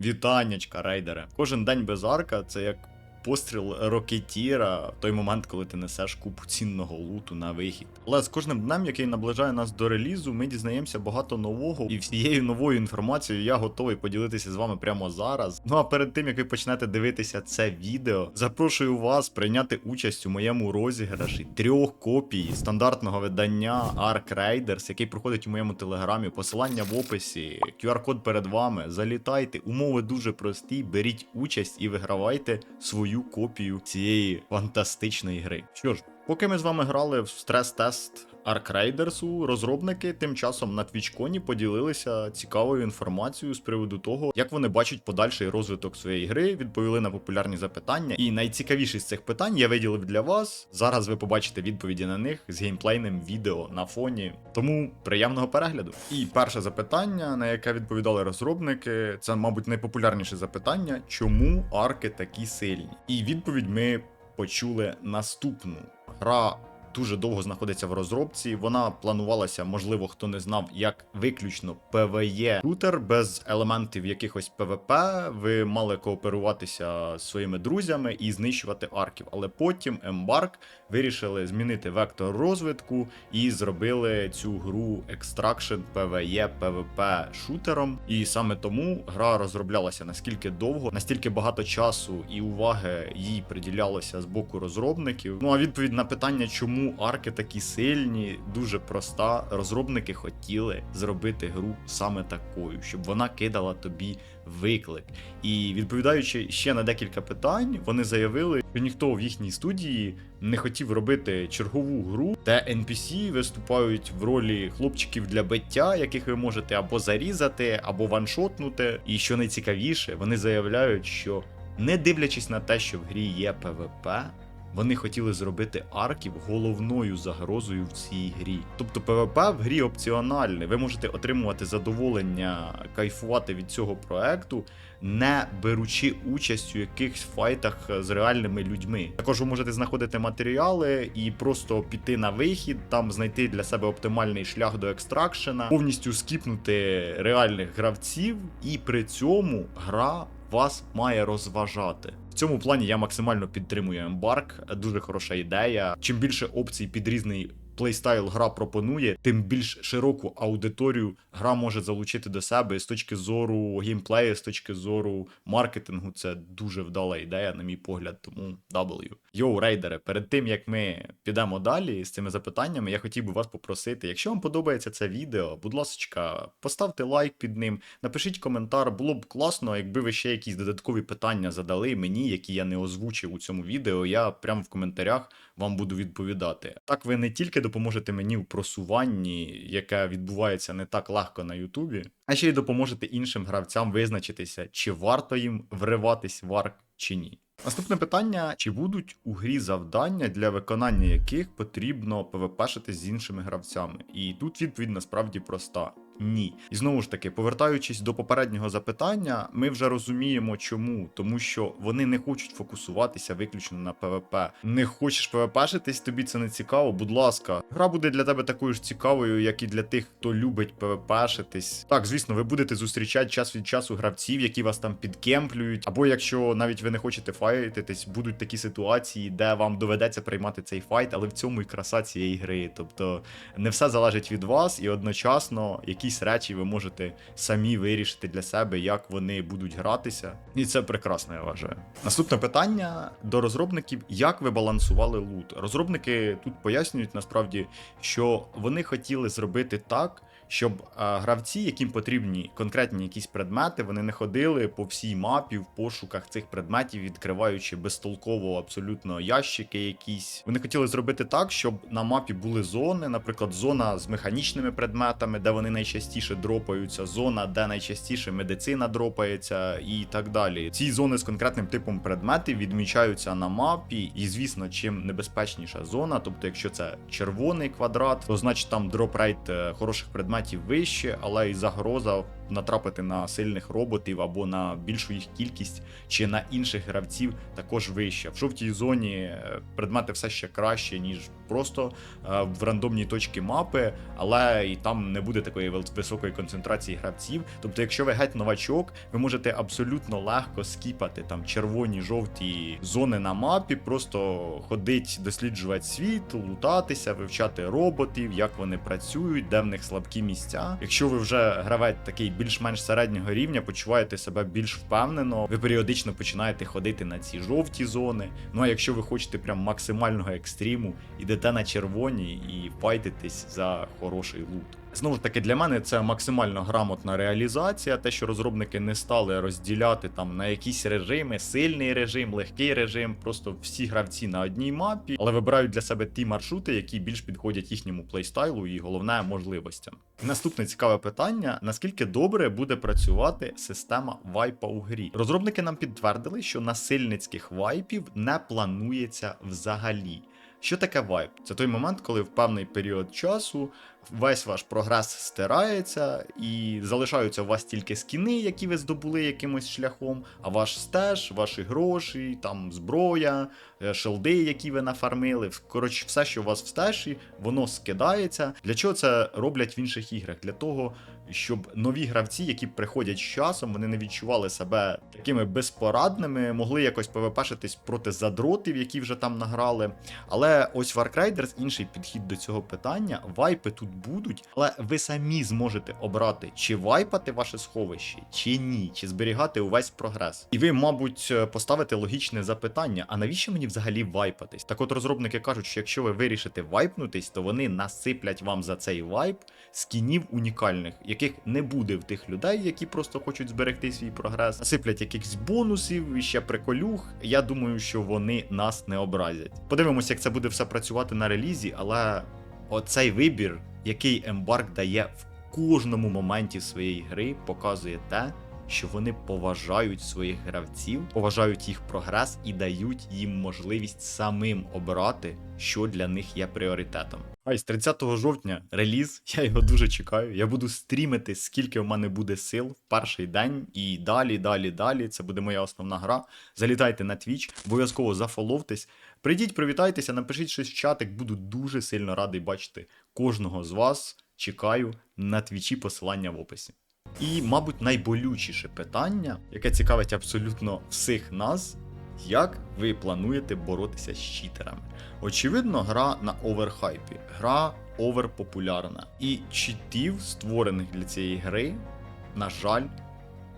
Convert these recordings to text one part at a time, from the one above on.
Вітаннячка, рейдере. Кожен день без арка це як постріл рокетіра в той момент, коли ти несеш купу цінного луту на вихід. Але з кожним днем, який наближає нас до релізу, ми дізнаємося багато нового, і всією новою інформацією я готовий поділитися з вами прямо зараз. Ну а перед тим як ви почнете дивитися це відео, запрошую вас прийняти участь у моєму розіграші трьох копій стандартного видання Ark Raiders, який проходить у моєму телеграмі. Посилання в описі, QR-код перед вами. Залітайте, умови дуже прості. Беріть участь і вигравайте свою копію цієї фантастичної гри. Що ж, поки ми з вами грали в стрес-тест Ark Raiders, розробники тим часом на TwitchCon поділилися цікавою інформацією з приводу того, як вони бачать подальший розвиток своєї гри, відповіли на популярні запитання. І найцікавіші з цих питань я виділив для вас. Зараз ви побачите відповіді на них з геймплейним відео на фоні. Тому приємного перегляду. І перше запитання, на яке відповідали розробники, це, мабуть, найпопулярніше запитання, чому арки такі сильні? І відповідь ми почули наступну. Гра дуже довго знаходиться в розробці. Вона планувалася, можливо, хто не знав, як виключно PvE шутер без елементів якихось PvP. Ви мали кооперуватися з своїми друзями і знищувати арків. Але потім Embark вирішили змінити вектор розвитку і зробили цю гру Extraction PvE PvP шутером. І саме тому гра розроблялася наскільки довго, настільки багато часу і уваги їй приділялося з боку розробників. Ну а відповідь на питання, чому арки такі сильні, дуже проста. Розробники хотіли зробити гру саме такою, щоб вона кидала тобі виклик. І відповідаючи ще на декілька питань, вони заявили, що ніхто в їхній студії не хотів робити чергову гру, де NPC виступають в ролі хлопчиків для биття, яких ви можете або зарізати, або ваншотнути. І що найцікавіше, вони заявляють, що не дивлячись на те, що в грі є PvP, вони хотіли зробити арків головною загрозою в цій грі. Тобто PvP в грі опціональне. Ви можете отримувати задоволення, кайфувати від цього проекту, не беручи участь у якихось файтах з реальними людьми. Також ви можете знаходити матеріали і просто піти на вихід, там знайти для себе оптимальний шлях до екстракшена, повністю скіпнути реальних гравців, і при цьому гра вас має розважати. Цьому плані я максимально підтримую Embark, дуже хороша ідея. Чим більше опцій під різний плейстайл гра пропонує, тим більш широку аудиторію гра може залучити до себе з точки зору геймплею, з точки зору маркетингу. Це дуже вдала ідея, на мій погляд. Тому W. Йоу, рейдери, перед тим як ми підемо далі з цими запитаннями, я хотів би вас попросити, якщо вам подобається це відео, будь ласка, поставте лайк під ним, напишіть коментар. Було б класно, якби ви ще якісь додаткові питання задали мені, які я не озвучив у цьому відео. Я прямо в коментарях вам буду відповідати. Так ви не тільки допоможете мені в просуванні, яке відбувається не так легко на Ютубі, а ще й допоможете іншим гравцям визначитися, чи варто їм вриватись в арк чи ні. Наступне питання: чи будуть у грі завдання, для виконання яких потрібно ПВПшити з іншими гравцями? І тут відповідь насправді проста. Ні. І знову ж таки, повертаючись до попереднього запитання, ми вже розуміємо, чому. Тому що вони не хочуть фокусуватися виключно на ПВП. Не хочеш ПВПшитись, тобі це не цікаво. Будь ласка, гра буде для тебе такою ж цікавою, як і для тих, хто любить ПВПшитись. Так, звісно, ви будете зустрічати час від часу гравців, які вас там підкемплюють. Або якщо навіть ви не хочете файтитись, будуть такі ситуації, де вам доведеться приймати цей файт, але в цьому і краса цієї гри. Тобто не все залежить від вас, і одночасно якісь речі ви можете самі вирішити для себе, як вони будуть гратися. І це прекрасно, я вважаю. Наступне питання до розробників: як ви балансували лут? Розробники тут пояснюють насправді, що вони хотіли зробити так. Щоб гравці, яким потрібні конкретні якісь предмети, вони не ходили по всій мапі в пошуках цих предметів, відкриваючи безтолково абсолютно ящики якісь. Вони хотіли зробити так, щоб на мапі були зони, наприклад, зона з механічними предметами, де вони найчастіше дропаються, зона, де найчастіше медицина дропається, і так далі. Ці зони з конкретним типом предметів відмічаються на мапі, і звісно, чим небезпечніша зона, тобто, якщо це червоний квадрат, то значить там дроп рейт е, хороших предметів вище, але і загроза натрапити на сильних роботів або на більшу їх кількість, чи на інших гравців також вища. В жовтій зоні е, предмети все ще краще, ніж просто е, в рандомній точці мапи, але і там не буде такої високої концентрації гравців. Тобто, якщо ви геть новачок, ви можете абсолютно легко скіпати там червоні, жовті зони на мапі, просто ходить, досліджувати світ, лутатися, вивчати роботів, як вони працюють, де в них слабкі місця. Якщо ви вже гравець такий більш-менш середнього рівня, почуваєте себе більш впевнено, ви періодично починаєте ходити на ці жовті зони. Ну а якщо ви хочете прям максимального екстріму, ідете на червоні і файтитесь за хороший лут. Знову ж таки, для мене це максимально грамотна реалізація, те, що розробники не стали розділяти там на якісь режими, сильний режим, легкий режим, просто всі гравці на одній мапі, але вибирають для себе ті маршрути, які більш підходять їхньому плейстайлу і головне можливостям. Наступне цікаве питання: наскільки добре буде працювати система вайпа у грі? Розробники нам підтвердили, що насильницьких вайпів не планується взагалі. Що таке вайп? Це той момент, коли в певний період часу весь ваш прогрес стирається, і залишаються у вас тільки скіни, які ви здобули якимось шляхом, а ваш стеж, ваші гроші, там зброя, е, шилди, які ви нафармили. Коротше, все, що у вас в стежі, воно скидається. Для чого це роблять в інших іграх? Для того, щоб нові гравці, які приходять з часом, вони не відчували себе такими безпорадними, могли якось ПВПшитись проти задротів, які вже там награли. Але ось Ark інший підхід до цього питання. Вайпи тут будуть, але ви самі зможете обрати, чи вайпати ваше сховище, чи ні, чи зберігати увесь прогрес. І ви, мабуть, поставите логічне запитання: а навіщо мені взагалі вайпатись? Так от розробники кажуть, що якщо ви вирішите вайпнутись, то вони насиплять вам за цей вайп скінів унікальних, яких не буде в тих людей, які просто хочуть зберегти свій прогрес. Насиплять якихось бонусів і ще приколюх. Я думаю, що вони нас не образять. Подивимося, як це буде все працювати на релізі, але оцей вибір, який Embark дає в кожному моменті своєї гри, показує те. Що вони поважають своїх гравців, поважають їх прогрес і дають їм можливість самим обирати, що для них є пріоритетом. А з 30 жовтня реліз, я його дуже чекаю. Я буду стрімити, скільки в мене буде сил в перший день, і далі, далі, далі. Це буде моя основна гра. Залітайте на Twitch, обов'язково зафоловтесь. Прийдіть, привітайтеся, напишіть щось в чатик. Буду дуже сильно радий бачити кожного з вас. Чекаю на твічі посилання в описі. І, мабуть, найболючіше питання, яке цікавить абсолютно всіх нас, як ви плануєте боротися з читерами? Очевидно, гра на оверхайпі, гра оверпопулярна. І читів, створених для цієї гри, на жаль,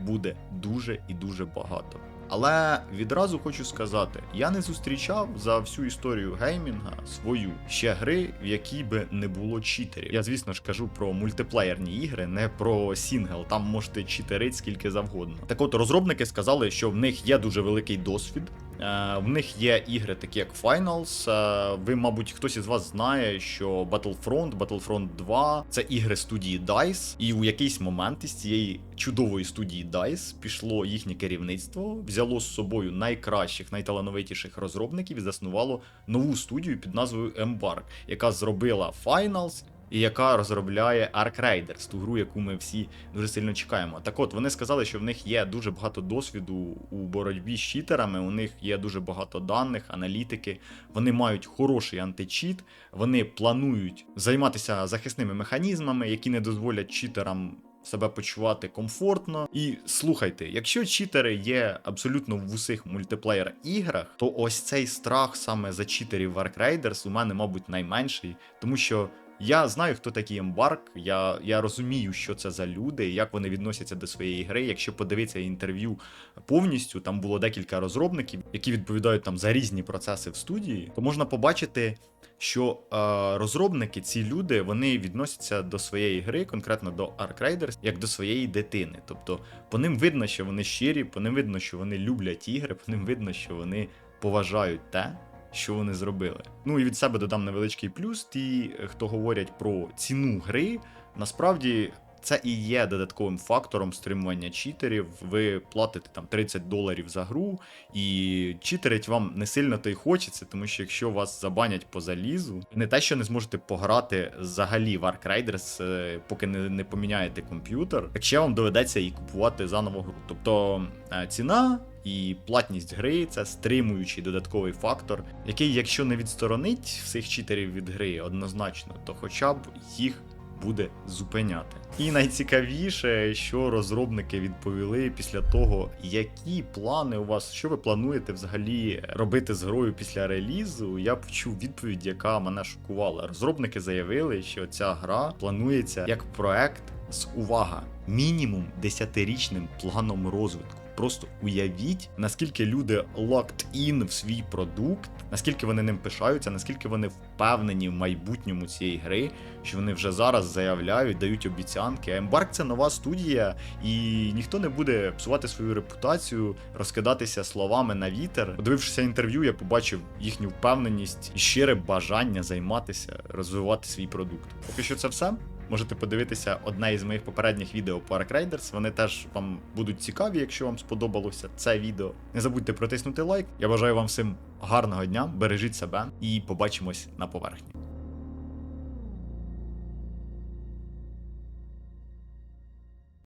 буде дуже і дуже багато. Але відразу хочу сказати, я не зустрічав за всю історію геймінга свою ще гри, в якій би не було читерів. Я, звісно ж, кажу про мультиплеєрні ігри, не про сінгл. Там можете читерити скільки завгодно. Так от розробники сказали, що в них є дуже великий досвід. Е, В них є ігри, такі як Finals. Е, Ви, мабуть, хтось із вас знає, що Battlefront, Battlefront 2 це ігри студії DICE, і у якийсь момент із цієї чудової студії DICE пішло їхнє керівництво, взяло з собою найкращих, найталановитіших розробників і заснувало нову студію під назвою Embark, яка зробила Finals. І яка розробляє Ark Raiders, ту гру, яку ми всі дуже сильно чекаємо. Так от вони сказали, що в них є дуже багато досвіду у боротьбі з читерами, у них є дуже багато даних, аналітики. Вони мають хороший античіт, вони планують займатися захисними механізмами, які не дозволять читерам. Себе почувати комфортно. І слухайте, якщо читери є абсолютно в усіх мультиплеєр іграх, то ось цей страх саме за читерів в Ark Raiders у мене, мабуть, найменший, тому що я знаю, хто такий Ембарк. Я, я розумію, що це за люди, як вони відносяться до своєї гри. Якщо подивитися інтерв'ю повністю, там було декілька розробників, які відповідають там за різні процеси в студії, то можна побачити. Що е, розробники, ці люди, вони відносяться до своєї гри, конкретно до Ark Raiders, як до своєї дитини. Тобто, по ним видно, що вони щирі, по ним видно, що вони люблять ігри, по ним видно, що вони поважають те, що вони зробили. Ну і від себе додам невеличкий плюс. Ті, хто говорять про ціну гри, насправді це і є додатковим фактором стримування читерів. Ви платите там 30 доларів за гру, і читерить вам не сильно то й хочеться, тому що якщо вас забанять по залізу, не те, що не зможете пограти взагалі в Ark Raiders, е, поки не, не поміняєте комп'ютер, так ще вам доведеться і купувати заново гру. Тобто е, ціна. І платність гри це стримуючий додатковий фактор, який, якщо не відсторонить всіх читерів від гри однозначно, то хоча б їх буде зупиняти. І найцікавіше, що розробники відповіли після того, які плани у вас, що ви плануєте взагалі робити з грою після релізу. Я почув відповідь, яка мене шокувала. Розробники заявили, що ця гра планується як проект з увага, мінімум 10-річним планом розвитку. Просто уявіть, наскільки люди locked in в свій продукт, наскільки вони ним пишаються, наскільки вони впевнені в майбутньому цієї гри, що вони вже зараз заявляють, дають обіцянки. А Embark це нова студія, і ніхто не буде псувати свою репутацію, розкидатися словами на вітер. Подивившися інтерв'ю, я побачив їхню впевненість і щире бажання займатися, розвивати свій продукт. Поки що це все. Можете подивитися одне із моїх попередніх відео по Ark Raiders. Вони теж вам будуть цікаві, якщо вам сподобалося це відео. Не забудьте протиснути лайк. Я бажаю вам всім гарного дня, бережіть себе і побачимось на поверхні.